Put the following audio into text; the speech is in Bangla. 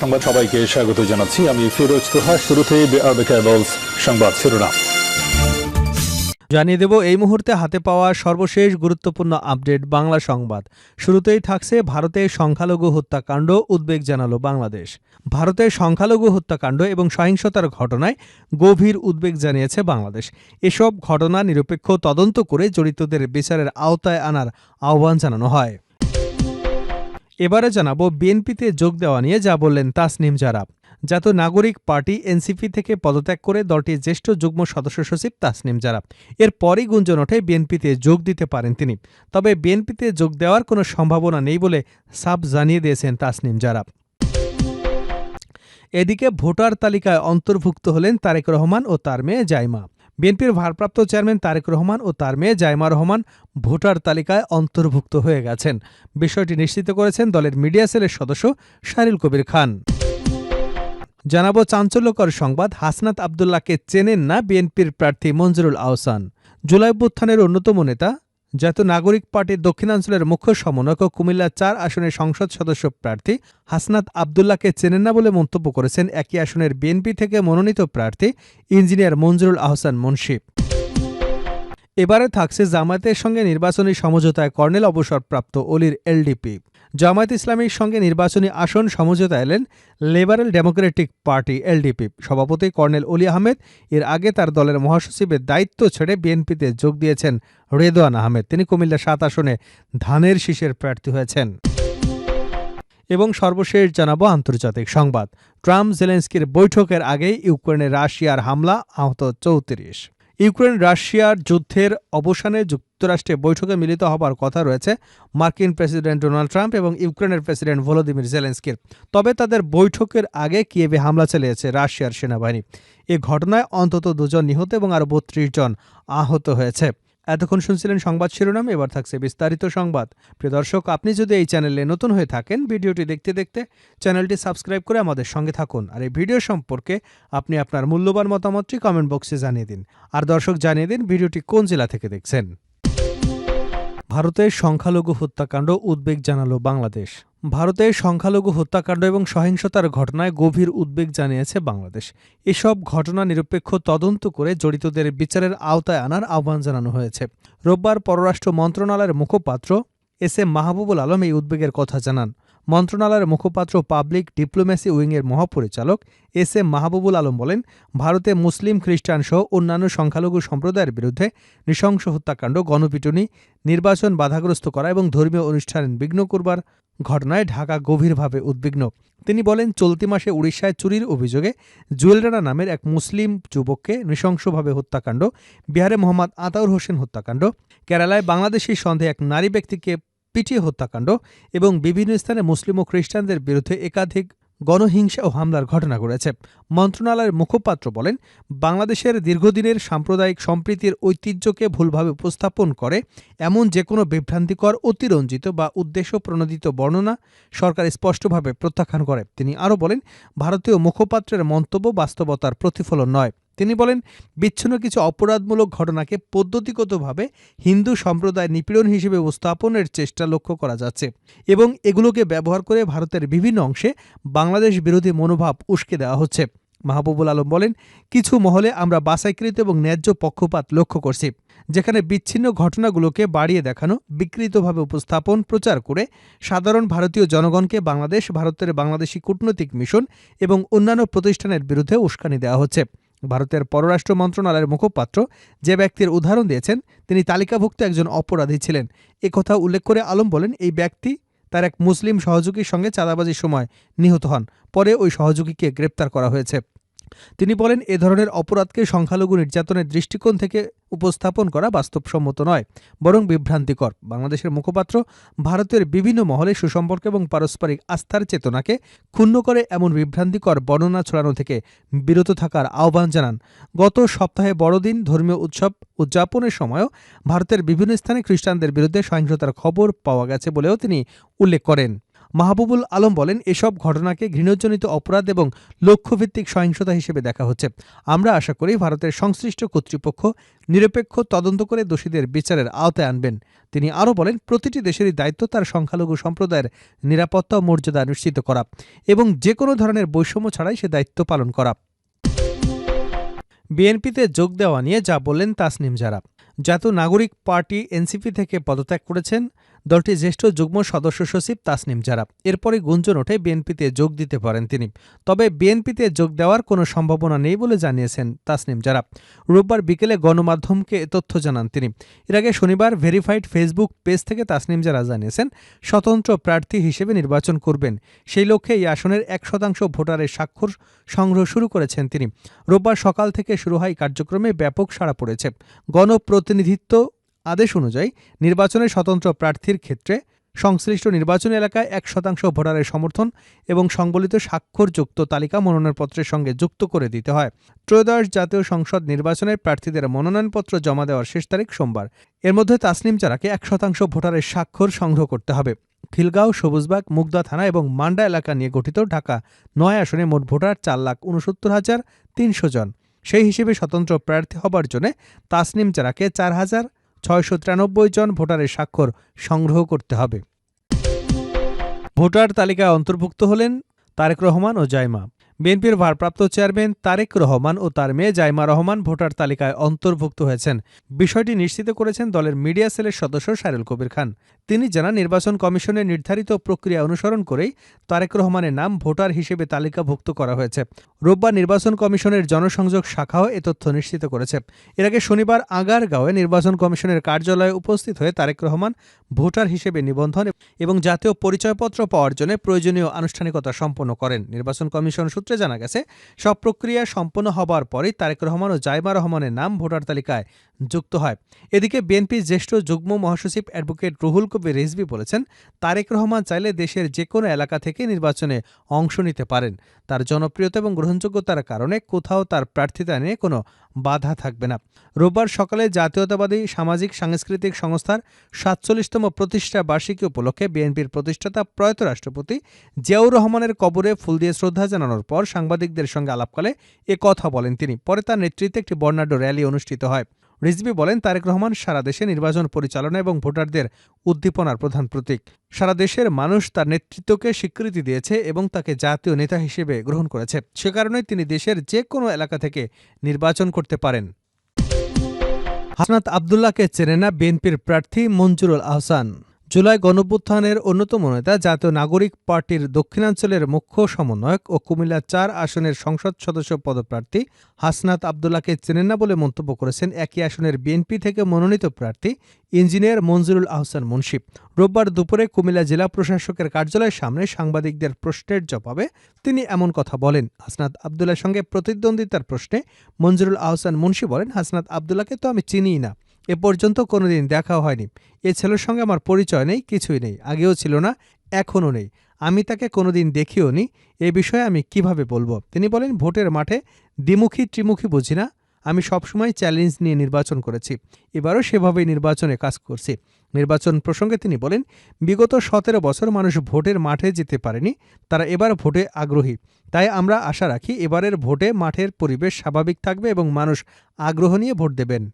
সংবাদ সবাইকে স্বাগত জানাচ্ছি। আমি ফিরোজ তোহা, শুরুতেই সংবাদ শিরোনাম। জানিয়ে দেব, এই মুহূর্তে হাতে পাওয়া সর্বশেষ গুরুত্বপূর্ণ আপডেট বাংলা সংবাদ। শুরুতেই থাকছে ভারতে সংখ্যালঘু হত্যাকাণ্ড, উদ্বেগ জানালো বাংলাদেশ। ভারতে সংখ্যালঘু হত্যাকাণ্ড এবং সহিংসতার ঘটনায় গভীর উদ্বেগ জানিয়েছে বাংলাদেশ। এসব ঘটনা নিরপেক্ষ তদন্ত করে জড়িতদের বিচারের আওতায় আনার আহ্বান জানানো হয়। এবারে জানাব বিএনপিতে যোগ দেওয়া নিয়ে যা বললেন তাসনিম জারাব। জাতীয় নাগরিক পার্টি এনসিপি থেকে পদত্যাগ করে দলটির জ্যেষ্ঠ যুগ্ম সদস্য সচিব তাসনিম জারাব। এরপরই গুঞ্জন ওঠে বিএনপিতে যোগ দিতে পারেন তিনি। তবে বিএনপিতে যোগ দেওয়ার কোনো সম্ভাবনা নেই বলে সাব জানিয়ে দিয়েছেন তাসনিম জারাব। এদিকে ভোটার তালিকায় অন্তর্ভুক্ত হলেন তারেক রহমান ও তার মেয়ে জাইমা। বিএনপির ভারপ্রাপ্ত চেয়ারম্যান তারেক রহমান ও তার মেয়ে জাইমা রহমান ভোটার তালিকায় অন্তর্ভুক্ত হয়ে গেছেন। বিষয়টি নিশ্চিত করেছেন দলের মিডিয়া সেলের সদস্য শারিল কবির খান। জানাব চাঞ্চল্যকর সংবাদ, হাসনাত আবদুল্লাহকে চেনেন না বিএনপির প্রার্থী মঞ্জুরুল আহসান। জুলাই অভ্যুত্থানের অন্যতম নেতা জাতীয় নাগরিক পার্টির দক্ষিণাঞ্চলের মুখ্য সমন্বয়ক ও কুমিল্লা চার আসনের সংসদ সদস্য প্রার্থী হাসনাত আবদুল্লাহকে চেনেন না বলে মন্তব্য করেছেন একই আসনের বিএনপি থেকে মনোনীত প্রার্থী ইঞ্জিনিয়ার মঞ্জুরুল আহসান মুন্সি। এবারে থাকছে জামায়াতের সঙ্গে নির্বাচনী সমঝোতায় কর্নেল অবসরপ্রাপ্ত অলির এলডিপি। জামায়াত ইসলামীর সঙ্গে নির্বাচনী আসন সমঝোতা এলেন লেবারেল ডেমোক্রেটিক পার্টি, এলডিপি। সভাপতি কর্নেল অলি আহমেদ এর আগে তার দলের মহাসচিবের দায়িত্ব ছেড়ে বিএনপিতে যোগ দিয়েছেন রেদোয়ান আহমেদ। তিনি কুমিল্লা সাত আসনে ধানের শীষের প্রার্থী হয়েছেন। এবং সর্বশেষ জানাব আন্তর্জাতিক সংবাদ। ট্রাম্প জেলেন্সকির বৈঠকের আগেই ইউক্রেনে রাশিয়ার হামলা, আহত চৌত্রিশ। ইউক্রেন রাশিয়ার যুদ্ধের অবসানে যুক্তরাষ্ট্রে বৈঠকে মিলিত হবার কথা রয়েছে মার্কিন প্রেসিডেন্ট ডোনাল্ড ট্রাম্প এবং ইউক্রেনের প্রেসিডেন্ট ভলোদিমির জেলেন্সকির। তবে তাদের বৈঠকের আগে কিয়েভে হামলা চালিয়েছে রাশিয়ার সেনাবাহিনী। এ ঘটনায় অন্তত দুজন নিহত এবং আরও বত্রিশ জন আহত হয়েছে। এতক্ষণ শুনছিলেন সংবাদ শিরোনাম, এবার থাকছে বিস্তারিত সংবাদ। প্রিয় দর্শক, আপনি যদি এই চ্যানেলে নতুন হয়ে থাকেন, ভিডিওটি দেখতে দেখতে চ্যানেলটি সাবস্ক্রাইব করে আমাদের সঙ্গে থাকুন। আর এই ভিডিও সম্পর্কে আপনি আপনার মূল্যবান মতামতটি কমেন্ট বক্সে জানিয়ে দিন। আর দর্শক জানিয়ে দিন, ভিডিওটি কোন জেলা থেকে দেখছেন। ভারতের সংখ্যালঘু হত্যাকাণ্ড উদ্বেগ জানালো বাংলাদেশ। ভারতের সংখ্যালঘু হত্যাকাণ্ড এবং সহিংসতার ঘটনায় গভীর উদ্বেগ জানিয়েছে বাংলাদেশ। এসব ঘটনা নিরপেক্ষ তদন্ত করে জড়িতদের বিচারের আওতায় আনার আহ্বান জানানো হয়েছে। রোববার পররাষ্ট্র মন্ত্রণালয়ের মুখপাত্র এস এম মাহবুবুল আলম এই উদ্বেগের কথা জানান। মন্ত্রণালয়ের মুখপাত্র পাবলিক ডিপ্লোম্যাসি উইংয়ের মহাপরিচালক এস এম মাহবুবুল আলম বলেন, ভারতে মুসলিম খ্রিস্টান সহ অন্যান্য সংখ্যালঘু সম্প্রদায়ের বিরুদ্ধে নৃশংস হত্যাকাণ্ড, গণপিটুনি, নির্বাচন বাধাগ্রস্ত করা এবং ধর্মীয় অনুষ্ঠান বিঘ্ন করবার ঘটনায় ঢাকা গভীরভাবে উদ্বিগ্ন। তিনি বলেন, চলতি মাসে উড়িষ্যায় চুরির অভিযোগে জুয়েল রানা নামের এক মুসলিম যুবককে নৃশংসভাবে হত্যাকাণ্ড, বিহারে মোহাম্মদ আতাউর হোসেন হত্যাকাণ্ড কেরালায় বাংলাদেশি সন্দেহে এক নারী ব্যক্তিকে পিটিয়ে হত্যাকাণ্ড এবং বিভিন্ন স্থানে মুসলিম ও খ্রিস্টানদের বিরুদ্ধে একাধিক গণহিংসা ও হামলার ঘটনা ঘটেছে। মন্ত্রণালয়ের মুখপাত্র বলেন, বাংলাদেশের দীর্ঘদিনের সাম্প্রদায়িক সম্প্রীতির ঐতিহ্যকে ভুলভাবে উপস্থাপন করে এমন যে কোনো বিভ্রান্তিকর, অতিরঞ্জিত বা উদ্দেশ্য প্রণোদিত বর্ণনা সরকার স্পষ্টভাবে প্রত্যাখ্যান করে। তিনি আরও বলেন, ভারতীয় মুখপাত্রের মন্তব্য বাস্তবতার প্রতিফলন নয়। তিনি বলেন, বিচ্ছিন্ন কিছু অপরাধমূলক ঘটনাকে পদ্ধতিগতভাবে হিন্দু সম্প্রদায় নিপীড়ন হিসেবে উপস্থাপনের চেষ্টা লক্ষ্য করা যাচ্ছে এবং এগুলোকে ব্যবহার করে ভারতের বিভিন্ন অংশে বাংলাদেশ বিরোধী মনোভাব উস্কে দেওয়া হচ্ছে। মাহবুবুল আলম বলেন, কিছু মহলে আমরা বাসাইকৃত এবং ন্যায্য পক্ষপাত লক্ষ্য করছি, যেখানে বিচ্ছিন্ন ঘটনাগুলোকে বাড়িয়ে দেখানো, বিকৃতভাবে উপস্থাপন, প্রচার করে সাধারণ ভারতীয় জনগণকে বাংলাদেশ, ভারতের বাংলাদেশি কূটনৈতিক মিশন এবং অন্যান্য প্রতিষ্ঠানের বিরুদ্ধে উস্কানি দেওয়া হচ্ছে। ভারতের পররাষ্ট্র মন্ত্রণালয়ের মুখপাত্র যে ব্যক্তির উদাহরণ দিয়েছেন, তিনি তালিকাভুক্ত একজন অপরাধী ছিলেন। এ কথা উল্লেখ করে আলম বলেন, এই ব্যক্তি তার এক মুসলিম সহযোগীর সঙ্গে চাঁদাবাজির সময় নিহত হন। পরে ওই সহযোগীকে গ্রেপ্তার করা হয়েছে। তিনি বলেন, এ ধরনের অপরাধকে সংখ্যালঘু নির্যাতনের দৃষ্টিকোণ থেকে উপস্থাপন করা বাস্তবসম্মত নয়, বরং বিভ্রান্তিকর। বাংলাদেশের মুখপাত্র ভারতের বিভিন্ন মহলে সুসম্পর্ক এবং পারস্পরিক আস্থার চেতনাকে ক্ষুণ্ণ করে এমন বিভ্রান্তিকর বর্ণনা ছড়ানো থেকে বিরত থাকার আহ্বান জানান। গত সপ্তাহে বড়দিন, ধর্মীয় উৎসব উদযাপনের সময়ও ভারতের বিভিন্ন স্থানে খ্রিস্টানদের বিরুদ্ধে সহিংসতার খবর পাওয়া গেছে বলেও তিনি উল্লেখ করেন। মাহবুবুল আলম বলেন, এসব ঘটনাকে ঘৃণজনিত অপরাধ এবং লক্ষ্যভিত্তিক সহিংসতা হিসেবে দেখা হচ্ছে। আমরা আশা করি ভারতের সংশ্লিষ্ট কর্তৃপক্ষ নিরপেক্ষ তদন্ত করে দোষীদের বিচারের আওতায় আনবেন। তিনি আরও বলেন, প্রতিটি দেশেরই দায়িত্ব তার সংখ্যালঘু সম্প্রদায়ের নিরাপত্তা ও মর্যাদা নিশ্চিত করা এবং যে কোনো ধরনের বৈষম্য ছাড়াই সে দায়িত্ব পালন করা। বিএনপিতে যোগ দেওয়া নিয়ে যা বললেন তাসনিম জারা। জাতীয় নাগরিক পার্টি এনসিপি থেকে পদত্যাগ করেছেন। দলটির জ্যেষ্ঠ যুগ্ম সদস্য সচিব তাসনিম জারা এরপরে গুঞ্জন ওঠে বিএনপিতে যোগ দিতে পারেন তিনি। তবে বিএনপিতে যোগ দেওয়ার কোনো সম্ভাবনা নেই বলে জানিয়েছেন তাসনিম জারা রোববার বিকেলে গণমাধ্যমকে তথ্য জানান তিনি। এর আগে শনিবার ভেরিফাইড ফেসবুক পেজ থেকে তাসনিম জারা জানিয়েছেন, স্বতন্ত্র প্রার্থী হিসেবে নির্বাচন করবেন। সেই লক্ষ্যে এই আসনের এক শতাংশ ভোটারের স্বাক্ষর সংগ্রহ শুরু করেছেন তিনি। রোববার সকাল থেকে শুরু হয় কার্যক্রমে ব্যাপক সাড়া পড়েছে। গণপ্রতিনিধিত্ব আদেশ অনুযায়ী নির্বাচনে স্বতন্ত্র প্রার্থীর ক্ষেত্রে সংশ্লিষ্ট নির্বাচনী এলাকায় এক শতাংশ ভোটারের সমর্থন এবং সংবলিত স্বাক্ষরযুক্ত তালিকা মনোনয়নপত্রের সঙ্গে যুক্ত করে দিতে হয়। ত্রয়োদশ জাতীয় সংসদ নির্বাচনের প্রার্থীদের মনোনয়নপত্র জমা দেওয়ার শেষ তারিখ সোমবার। এর মধ্যে তাসনিম চারাকে এক শতাংশ ভোটারের স্বাক্ষর সংগ্রহ করতে হবে। খিলগাঁও, সবুজবাগ, মুগদা থানা এবং মান্ডা এলাকা নিয়ে গঠিত ঢাকা নয় আসনে মোট ভোটার চার লাখ উনসত্তর হাজার তিনশো জন। সেই হিসেবে স্বতন্ত্র প্রার্থী হবার জন্য তাসনিম চারাকে চার হাজার ছয়শো তিরানব্বই জন ভোটারের স্বাক্ষর সংগ্রহ করতে হবে। ভোটার তালিকায় অন্তর্ভুক্ত হলেন তারেক রহমান ও জাইমা। বিএনপির ভারপ্রাপ্ত চেয়ারম্যান তারেক রহমান ও তার মেয়ে জাইমা রহমান ভোটার তালিকায় অন্তর্ভুক্ত হয়েছেন। বিষয়টি নিশ্চিত করেছেন দলের মিডিয়া সেলের সদস্য সাইরুল কবির খান। তিনি জানান, নির্বাচন কমিশনের নির্ধারিত প্রক্রিয়া অনুসরণ করেই তারেক রহমানের নাম ভোটার হিসেবে তালিকাভুক্ত করা হয়েছে। রোববার নির্বাচন কমিশনের জনসংযোগ শাখাও এ তথ্য নিশ্চিত করেছে। এর আগে শনিবার আগারগাঁওয়ে নির্বাচন কমিশনের কার্যালয়ে উপস্থিত হয়ে তারেক রহমান ভোটার হিসেবে নিবন্ধন এবং জাতীয় পরিচয়পত্র পাওয়ার জন্য প্রয়োজনীয় আনুষ্ঠানিকতা সম্পন্ন করেন। নির্বাচন কমিশন জানা গেছে, সব প্রক্রিয়া সম্পন্ন হবার পরই তারেক রহমান ও জাইমা রহমানের নাম ভোটার তালিকায় যুক্ত হয়। এদিকে বিএনপির জ্যেষ্ঠ যুগ্ম মহাসচিব অ্যাডভোকেট রুহুল কবির রিজভি বলেছেন, তারেক রহমান চাইলে দেশের যে কোনো এলাকা থেকে নির্বাচনে অংশ নিতে পারেন। তার জনপ্রিয়তা এবং গ্রহণযোগ্যতার কারণে কোথাও তার প্রার্থিতা নিয়ে কোনো বাধা থাকবে না। রোববার সকালে জাতীয়তাবাদী সামাজিক সাংস্কৃতিক সংস্থার সাতচল্লিশতম প্রতিষ্ঠা বার্ষিকী উপলক্ষে বিএনপির প্রতিষ্ঠাতা প্রয়াত রাষ্ট্রপতি জিয়াউর রহমানের কবরে ফুল দিয়ে শ্রদ্ধা জানানোর পর সাংবাদিকদের সঙ্গে আলাপকালে এ কথা বলেন তিনি। পরে তার নেতৃত্বে একটি বর্ণাঢ্য র্যালি অনুষ্ঠিত হয়। রিজভি বলেন, তারেক রহমান সারা দেশে নির্বাচন পরিচালনা এবং ভোটারদের উদ্দীপনার প্রধান প্রতীক। সারা দেশের মানুষ তার নেতৃত্বকে স্বীকৃতি দিয়েছে এবং তাকে জাতীয় নেতা হিসেবে গ্রহণ করেছে। সে কারণে তিনি দেশের যে কোনো এলাকা থেকে নির্বাচন করতে পারেন। হাসনাত আবদুল্লাহকে চেনে না বিএনপির প্রার্থী মঞ্জুরুল আহসান। জুলাই গণভ্যুত্থানের অন্যতম নেতা জাতীয় নাগরিক পার্টির দক্ষিণাঞ্চলের মুখ্য সমন্বয়ক ও কুমিল্লা চার আসনের সংসদ সদস্য পদপ্রার্থী হাসনাত আবদুল্লাহকে চেনেন না বলে মন্তব্য করেছেন একই আসনের বিএনপি থেকে মনোনীত প্রার্থী ইঞ্জিনিয়ার মঞ্জুরুল আহসান মুন্সিব রোববার দুপুরে কুমিল্লা জেলা প্রশাসকের কার্যালয়ের সামনে সাংবাদিকদের প্রশ্নের জবাবে তিনি এমন কথা বলেন। হাসনাত আবদুল্লার সঙ্গে প্রতিদ্বন্দ্বিতার প্রশ্নে মঞ্জুরুল আহসান মুন্সি বলেন, হাসনাত আবদুল্লাকে তো আমি চিনিই না। এ পর্যন্ত কোনোদিন দেখাও হয়নি। এ ছেলের সঙ্গে আমার পরিচয় নেই, কিছুই নেই, আগেও ছিল না, এখনও নেই। আমি তাকে কোনোদিন দেখিও নি, এ বিষয়ে আমি কীভাবে বলব? তিনি বলেন, ভোটের মাঠে দ্বিমুখী ত্রিমুখী বুঝি না। আমি সবসময় চ্যালেঞ্জ নিয়ে নির্বাচন করেছি। এবারও সেভাবেই নির্বাচনে কাজ করছি। নির্বাচন প্রসঙ্গে তিনি বলেন, বিগত সতেরো বছর মানুষ ভোটের মাঠে যেতে পারেনি, তারা এবার ভোটে আগ্রহী। তাই আমরা আশা রাখি, এবারের ভোটে মাঠের পরিবেশ স্বাভাবিক থাকবে এবং মানুষ আগ্রহ নিয়ে ভোট দেবেন।